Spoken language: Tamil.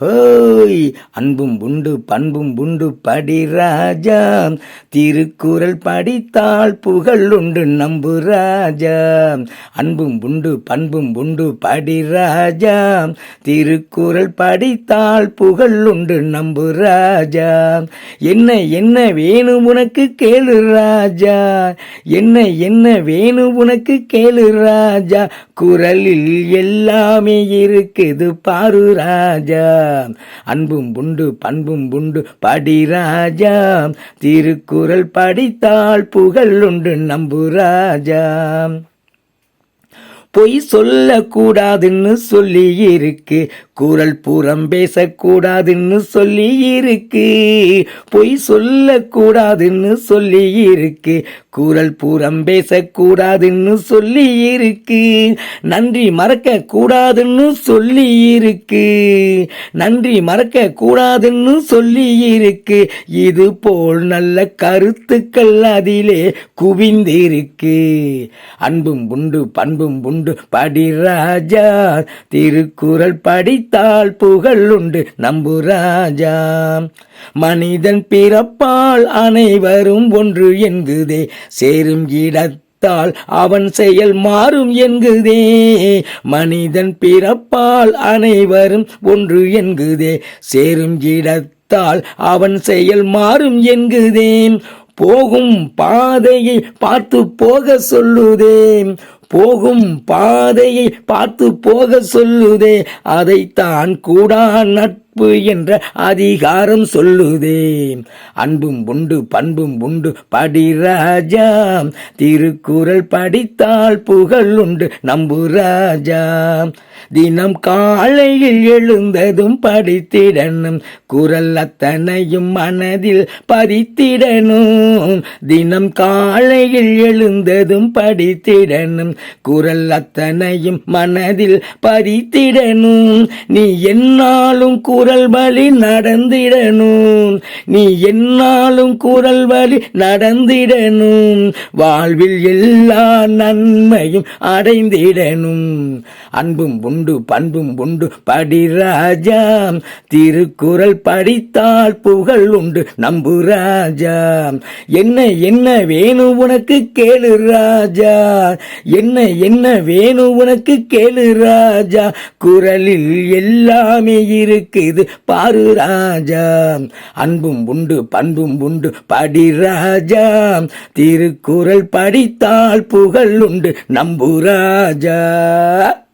ஹோய் அன்பும் உண்டு பண்பும் உண்டு படி ராஜா. திருக்குறள் படித்தால் புகழ் உண்டு நம்பு ராஜா. அன்பும் உண்டு பண்பும் உண்டு படி ராஜா. திருக்குறள் படித்தால் புகழ் உண்டு நம்பு ராஜா. என்ன என்ன வேணும் உனக்கு கேளு ராஜா. என்ன என்ன வேணும் உனக்கு கேளு ராஜா. குரலில் எல்லாமே இருக்குது பாரு ராஜா. அன்பும் உண்டு பண்பும் உண்டு. படி ராஜா திருக்குறள் படித்தால் புகழ் உண்டு நம்பு ராஜா. பொய் சொல்லக்கூடாதுன்னு சொல்லி இருக்கு குரல் புறம் பேசக்கூடாதுன்னு சொல்லி இருக்கு பொய் சொல்லக்கூடாதுன்னு சொல்லி இருக்கு குரல் புறம் பேசக்கூடாதுன்னு சொல்லி இருக்கு நன்றி மறக்க கூடாதுன்னு சொல்லி இருக்கு நன்றி மறக்க கூடாதுன்னு சொல்லி இருக்கு இது போல் நல்ல கருத்துக்கள் அதிலே குவிந்திருக்கு. அன்பும் உண்டு பண்பும் உண்டு. படி ராஜா திருக்குறள் படித்தால் புகழ் உண்டு. நம்பு ராஜா மனிதன் பிறப்பால் அனைவரும் ஒன்று என்குதே. சேரும் இடத்தால் அவன் செயல் மாறும் என்குதே. மனிதன் பிறப்பால் அனைவரும் ஒன்று என்குதே. சேரும் இடத்தால் அவன் செயல் மாறும் என்குதேன் போகும் பாதையை பார்த்து போக சொல்லுதேன் போகும் பாதையை பார்த்து போக சொல்லுதே அதைத்தான் கூடா நட்பு என்ற அதிகாரம் சொல்லுதே. அன்பும் உண்டு பண்பும் உண்டு படி ராஜா. திருக்குறள் படித்தால் புகழ் உண்டு நம்பு ராஜா. தினம் காலையில் எழுந்ததும் படித்திடணும் குரல் அத்தனையும் மனதில் பதித்திடணும். தினம் காலையில் எழுந்ததும் படித்திடணும் குரல் அத்தனையும் மனதில் பதித்திடணும். நீ என்னாலும் குரல் வழி நடந்திடணும். நீ என்னாலும் குரல் வழி நடந்திடணும். வாழ்வில் எல்லா நன்மையும் அடைந்திடணும். அன்பும் உண்டு பண்பும் உண்டு படி ராஜா. திருக்குறள் படித்தால் புகழ் உண்டு நம்பு ராஜா. என்ன என்ன வேணும் உனக்கு கேளு ராஜா. என்ன என்ன வேணும் உனக்கு கேளு ராஜா. குரலில் எல்லாமே இருக்குது. பாரு ராஜா. அன்பும் உண்டு பண்பும் உண்டு. படி ராஜா. திருக்குறள் படித்தால் புகழ் உண்டு நம்பு ராஜா.